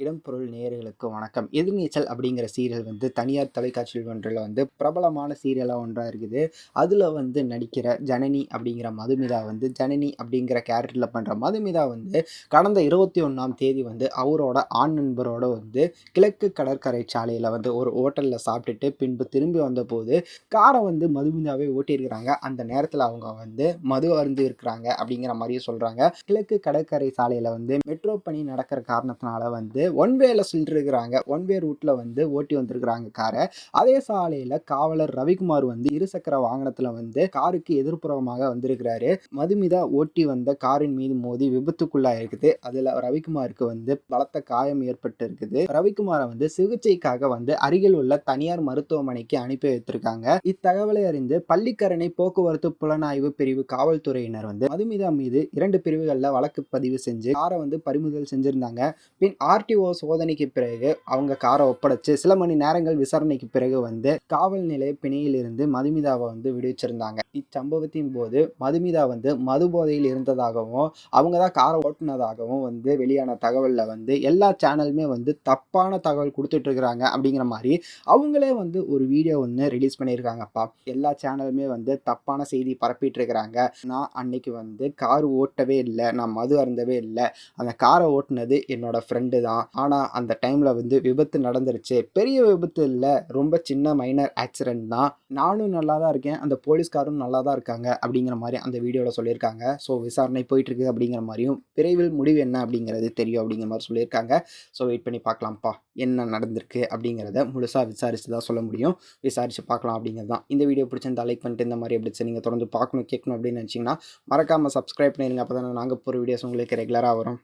இடம்பொருள் நேயர்களுக்கு வணக்கம். எதிர்நீச்சல் அப்படிங்கிற சீரியல் வந்து தனியார் தொலைக்காட்சியில் ஒன்றில் வந்து பிரபலமான சீரியலாக ஒன்றாக இருக்குது. அதில் வந்து நடிக்கிற ஜனனி அப்படிங்கிற மதுமிதா வந்து ஜனனி அப்படிங்கிற கேரக்டரில் பண்ணுற மதுமிதா வந்து கடந்த இருபத்தி ஒன்றாம் தேதி வந்து அவரோட ஆண் நண்பரோட வந்து கிழக்கு கடற்கரை சாலையில் வந்து ஒரு ஹோட்டலில் சாப்பிட்டுட்டு பின்பு திரும்பி வந்தபோது காரை வந்து மதுமிதாவே ஓட்டியிருக்கிறாங்க. அந்த நேரத்தில் அவங்க வந்து மது அருந்து இருக்கிறாங்க அப்படிங்கிற மாதிரியும் சொல்கிறாங்க கிழக்கு கடற்கரை சாலையில் வந்து மெட்ரோ பணி நடக்கிற காரணத்தினால வந்து ஒன் வேல சென்றிருக்கிறாங்க. ஒன் வே ரூட்டில் வந்து ஓட்டி வந்திருக்கிறாங்க காரை. அதே சாலையில் காவலர் ரவிக்குமார் வந்து இருசக்கர வாகனத்தில் வந்து காருக்கு எதிர்ப்புறமாக வந்திருக்கிறாரு. மதுமிதா ஓட்டி வந்த காரின் மீது மோதி விபத்துக்குள்ளாக இருக்குது அதில் ரவிக்குமாருக்கு வந்து பலத்த காயம் ஏற்பட்டு இருக்குது ரவிக்குமாரை வந்து சிகிச்சைக்காக வந்து அருகில் உள்ள தனியார் மருத்துவமனைக்கு அனுப்பி வைத்திருக்காங்க. இத்தகவலை அறிந்து பள்ளிக்கரணை போக்குவரத்து புலனாய்வு பிரிவு காவல்துறையினர் வந்து மதுமிதா மீது இரண்டு பிரிவுகளில் வழக்கு பதிவு செஞ்சு காரை வந்து பறிமுதல் செஞ்சிருந்தாங்க. பின் ஆர்டி ஆர்டிஓ சோதனைக்கு பிறகு அவங்க காரை ஒப்படைச்சு சில மணி நேரங்கள் விசாரணைக்கு பிறகு வந்து காவல் நிலைய பிணையிலிருந்து மதுமிதாவை வந்து விடுவிச்சிருந்தாங்க. இச்சம்பவத்தின் போது மதுமிதா வந்து மது போதையில் இருந்ததாகவும் அவங்க தான் காரை ஓட்டுனதாகவும் வந்து வெளியான தகவலில் வந்து எல்லா சேனலுமே வந்து தப்பான தகவல் கொடுத்துட்டு இருக்கிறாங்க அப்படிங்கிற மாதிரி அவங்களே வந்து ஒரு வீடியோ ஒன்று ரிலீஸ் பண்ணியிருக்காங்கப்பா. எல்லா சேனலுமே வந்து தப்பான செய்தி பரப்பிட்டு இருக்கிறாங்க நான் அன்னைக்கு வந்து கார் ஓட்டவே இல்லை நான் மது அருந்தவே இல்லை. அந்த காரை ஓட்டுனது என்னோட ஃப்ரெண்டு தான். தான் ஆனால் அந்த டைமில் வந்து விபத்து நடந்துருச்சு. பெரிய விபத்து இல்லை ரொம்ப சின்ன மைனர் ஆக்சிடென்ட் தான். நானும் நல்லா தான் இருக்கேன். அந்த போலீஸ்காரும் நல்லா தான் இருக்காங்க அப்படிங்கிற மாதிரி அந்த வீடியோவில் சொல்லியிருக்காங்க. ஸோ விசாரணை போயிட்டுருக்கு அப்படிங்கிற மாதிரியும் விரைவில் முடிவு என்ன அப்படிங்கிறது தெரியும் அப்படிங்கிற மாதிரி சொல்லியிருக்காங்க. ஸோ வெயிட் பண்ணி பார்க்கலாம்ப்பா என்ன நடந்திருக்கு அப்படிங்கிறத முழுசாக விசாரித்து தான் சொல்ல முடியும். விசாரித்து பார்க்கலாம் அப்படிங்கிறது தான். இந்த வீடியோ பிடிச்சிருந்தா லைக் பண்ணிட்டு இந்த மாதிரி எப்படி நீங்கள் தொடர்ந்து பார்க்கணும் கேட்கணும் அப்படின்னு நினச்சிங்கன்னா மறக்காமல் சப்ஸ்கிரைப் பண்ணிடுங்க அப்போ தான் நாங்கள் போகிற வீடியோஸ் உங்களுக்கு ரெகுலராக வரும்.